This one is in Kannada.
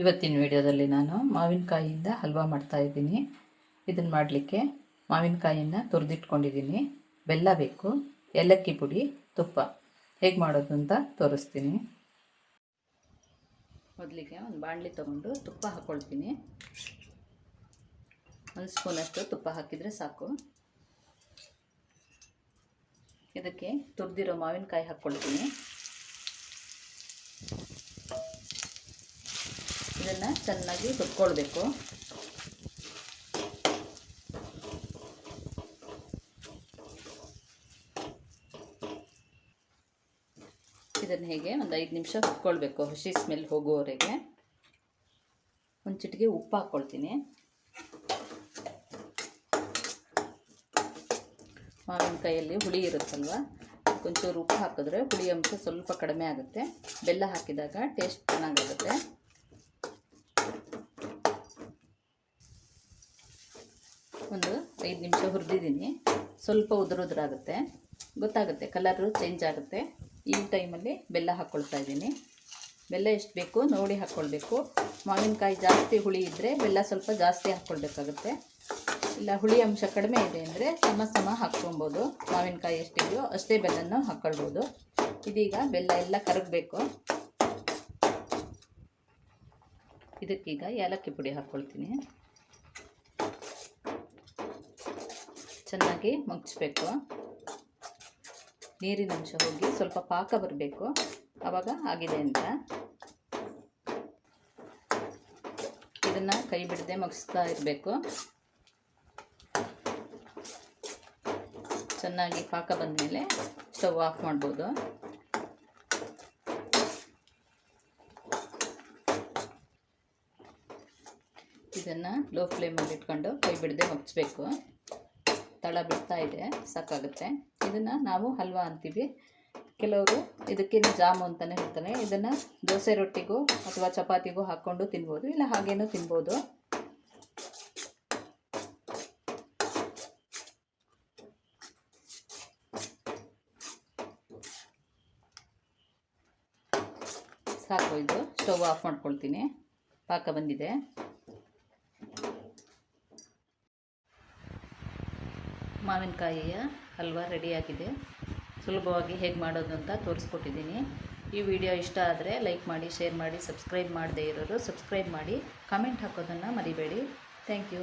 ಇವತ್ತಿನ ವಿಡಿಯೋದಲ್ಲಿ ನಾನು ಮಾವಿನಕಾಯಿಯಿಂದ ಹಲ್ವಾ ಮಾಡ್ತಾ ಇದ್ದೀನಿ. ಇದನ್ನು ಮಾಡಲಿಕ್ಕೆ ಮಾವಿನಕಾಯಿಯನ್ನು ತುರಿದಿಟ್ಕೊಂಡಿದ್ದೀನಿ. ಬೆಲ್ಲ ಬೇಕು, ಏಲಕ್ಕಿ ಪುಡಿ, ತುಪ್ಪ. ಹೇಗೆ ಮಾಡೋದು ಅಂತ ತೋರಿಸ್ತೀನಿ. ಮೊದಲಿಗೆ ಒಂದು ಬಾಣಲಿ ತೊಗೊಂಡು ತುಪ್ಪ ಹಾಕ್ಕೊಳ್ತೀನಿ ಒಂದು ಸ್ಪೂನಷ್ಟು ತುಪ್ಪ ಹಾಕಿದರೆ ಸಾಕು. ಇದಕ್ಕೆ ತುರಿದಿರೋ ಮಾವಿನಕಾಯಿ ಹಾಕ್ಕೊಳ್ತೀನಿ ಇದನ್ನು ಚೆನ್ನಾಗಿ ಹುರ್ಕೊಳ್ಬೇಕು. ಇದನ್ನು ಹೇಗೆ ಒಂದು ಐದು ನಿಮಿಷ ಹುರ್ಕೊಳ್ಬೇಕು, ಹಸಿ ಸ್ಮೆಲ್ ಹೋಗುವವರೆಗೆ ಒಂದು ಚಿಟಿಗೆ ಉಪ್ಪು ಹಾಕ್ಕೊಳ್ತೀನಿ ಮಾವಿನಕಾಯಲ್ಲಿ ಹುಳಿ ಇರುತ್ತಲ್ವ, ಒಂಚೂರು ಉಪ್ಪು ಹಾಕಿದ್ರೆ ಹುಳಿ ಅಂಶ ಸ್ವಲ್ಪ ಕಡಿಮೆ ಆಗುತ್ತೆ. ಬೆಲ್ಲ ಹಾಕಿದಾಗ ಟೇಸ್ಟ್ ಚೆನ್ನಾಗಾಗುತ್ತೆ ಒಂದು ಐದು ನಿಮಿಷ ಹುರಿದಿದ್ದೀನಿ. ಸ್ವಲ್ಪ ಉದುರುದ್ರಾಗುತ್ತೆ ಗೊತ್ತಾಗುತ್ತೆ ಕಲರು ಚೇಂಜ್ ಆಗುತ್ತೆ. ಈ ಟೈಮಲ್ಲಿ ಬೆಲ್ಲ ಹಾಕ್ಕೊಳ್ತಾ ಇದ್ದೀನಿ. ಬೆಲ್ಲ ಎಷ್ಟು ಬೇಕು ನೋಡಿ ಹಾಕ್ಕೊಳ್ಬೇಕು ಮಾವಿನಕಾಯಿ ಜಾಸ್ತಿ ಹುಳಿ ಇದ್ದರೆ ಬೆಲ್ಲ ಸ್ವಲ್ಪ ಜಾಸ್ತಿ ಹಾಕ್ಕೊಳ್ಬೇಕಾಗುತ್ತೆ ಇಲ್ಲ, ಹುಳಿ ಅಂಶ ಕಡಿಮೆ ಇದೆ ಅಂದರೆ ಸಮ ಸಮ ಹಾಕ್ಕೊಬೋದು ಮಾವಿನಕಾಯಿ ಎಷ್ಟಿದೆಯೋ ಅಷ್ಟೇ ಬೆಲ್ಲನ ಹಾಕ್ಕೊಳ್ಬೋದು ಇದೀಗ ಬೆಲ್ಲ ಎಲ್ಲ ಕರಗಬೇಕು. ಇದಕ್ಕೀಗ ಏಲಕ್ಕಿ ಪುಡಿ ಹಾಕ್ಕೊಳ್ತೀನಿ ಚೆನ್ನಾಗಿ ಮುಗಿಸ್ಬೇಕು. ನೀರಿನ ಅಂಶ ಹೋಗಿ ಸ್ವಲ್ಪ ಪಾಕ ಬರಬೇಕು. ಆವಾಗ ಆಗಿದೆ ಅಂತ. ಇದನ್ನು ಕೈ ಬಿಡದೆ ಮುಗಿಸ್ತಾ ಇರಬೇಕು. ಚೆನ್ನಾಗಿ ಪಾಕ ಬಂದಮೇಲೆ ಸ್ಟವ್ ಆಫ್ ಮಾಡ್ಬೋದು. ಇದನ್ನು ಲೋ ಫ್ಲೇಮಲ್ಲಿ ಇಟ್ಕೊಂಡು ಕೈ ಬಿಡದೆ ಮಗ್ಸ್ಬೇಕು. ತಳ ಬಿಡ್ತಾ ಇದೆ, ಸಾಕಾಗುತ್ತೆ. ಇದನ್ನು ನಾವು ಹಲ್ವಾ ಅಂತೀವಿ. ಕೆಲವರು ಇದಕ್ಕೇನು ಜಾಮು ಅಂತಲೇ ಹೇಳ್ತಾರೆ. ಇದನ್ನು ದೋಸೆ ರೊಟ್ಟಿಗೂ ಅಥವಾ ಚಪಾತಿಗೂ ಹಾಕ್ಕೊಂಡು ತಿನ್ಬೋದು, ಇಲ್ಲ ಹಾಗೇನೂ ತಿನ್ಬೋದು. ಸಾಕು, ಇದು ಸ್ಟವ್ ಆಫ್ ಮಾಡ್ಕೊಳ್ತೀನಿ. ಪಾಕ ಬಂದಿದೆ. ಮಾವಿನಕಾಯಿಯ ಹಲ್ವಾ ರೆಡಿಯಾಗಿದೆ. ಸುಲಭವಾಗಿ ಹೇಗೆ ಮಾಡೋದು ಅಂತ ತೋರಿಸ್ಕೊಟ್ಟಿದ್ದೀನಿ. ಈ ವಿಡಿಯೋ ಇಷ್ಟ ಆದರೆ ಲೈಕ್ ಮಾಡಿ, ಶೇರ್ ಮಾಡಿ, ಸಬ್ಸ್ಕ್ರೈಬ್ ಮಾಡದೇ ಇರೋರು ಸಬ್ಸ್ಕ್ರೈಬ್ ಮಾಡಿ, ಕಮೆಂಟ್ ಹಾಕೋದನ್ನು ಮರಿಬೇಡಿ. Thank you.